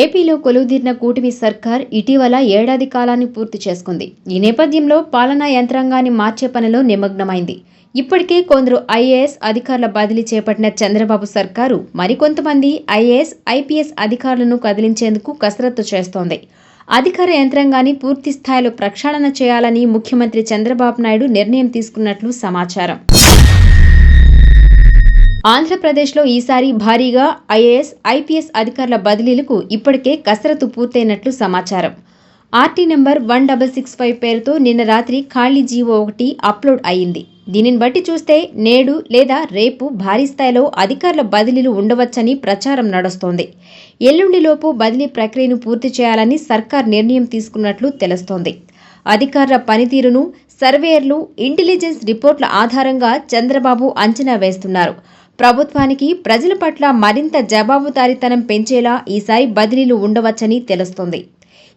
ఏపీలో కొలువుదీరిన కూటమి సర్కార్ ఇటీవల ఏడాది కాలాన్ని పూర్తి చేసుకుంది. ఈ నేపథ్యంలో పాలనా యంత్రాంగాన్ని మార్చే పనిలో నిమగ్నమైంది. ఇప్పటికే కొందరు ఐఏఎస్ అధికారుల బదిలీ చేపట్టిన చంద్రబాబు సర్కారు మరికొంతమంది ఐఏఎస్ ఐపీఎస్ అధికారులను కదిలించేందుకు కసరత్తు చేస్తోంది. అధికార యంత్రాంగాన్ని పూర్తి స్థాయిలో ప్రక్షాళన చేయాలని ముఖ్యమంత్రి చంద్రబాబు నాయుడు నిర్ణయం తీసుకున్నట్లు సమాచారం. ఆంధ్రప్రదేశ్లో ఈసారి భారీగా ఐఏఎస్ ఐపీఎస్ అధికారుల బదిలీలకు ఇప్పటికే కసరత్తు పూర్తయినట్లు సమాచారం. RT number one double six five పేరుతో నిన్న రాత్రి ఖాళీ జీవో ఒకటి అప్లోడ్ అయింది దీనిని బట్టి చూస్తే నేడు లేదా రేపు భారీ స్థాయిలో అధికారుల బదిలీలు ఉండవచ్చని ప్రచారం నడుస్తోంది. ఎల్లుండిలోపు బదిలీ ప్రక్రియను పూర్తి చేయాలని సర్కార్ నిర్ణయం తీసుకున్నట్లు తెలుస్తోంది. అధికారుల పనితీరును సర్వేయర్లు ఇంటెలిజెన్స్ రిపోర్ట్ల ఆధారంగా చంద్రబాబు అంచనా వేస్తున్నారు. ప్రభుత్వానికి ప్రజల పట్ల మరింత జవాబుదారీతనం పెంచేలా ఈసారి బదిలీలు ఉండవచ్చని తెలుస్తోంది.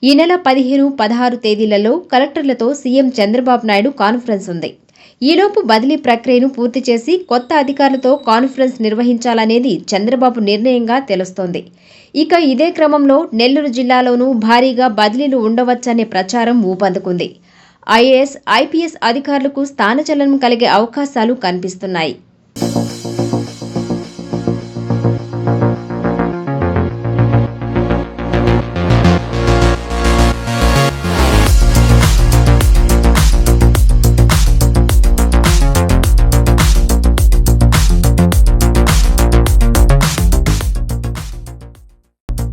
ఈ నెల పదిహేను పదహారు తేదీలలో కలెక్టర్లతో సీఎం చంద్రబాబు నాయుడు కాన్ఫరెన్స్ ఉంది. ఈలోపు బదిలీ ప్రక్రియను పూర్తి చేసి కొత్త అధికారులతో కాన్ఫరెన్స్ నిర్వహించాలనేది చంద్రబాబు నిర్ణయంగా తెలుస్తోంది. ఇక ఇదే క్రమంలో నెల్లూరు జిల్లాలోనూ భారీగా బదిలీలు ఉండవచ్చనే ప్రచారం ఊపందుకుంది. ఐఏఎస్ ఐపీఎస్ అధికారులకు స్థానచలనం కలిగే అవకాశాలు కనిపిస్తున్నాయి.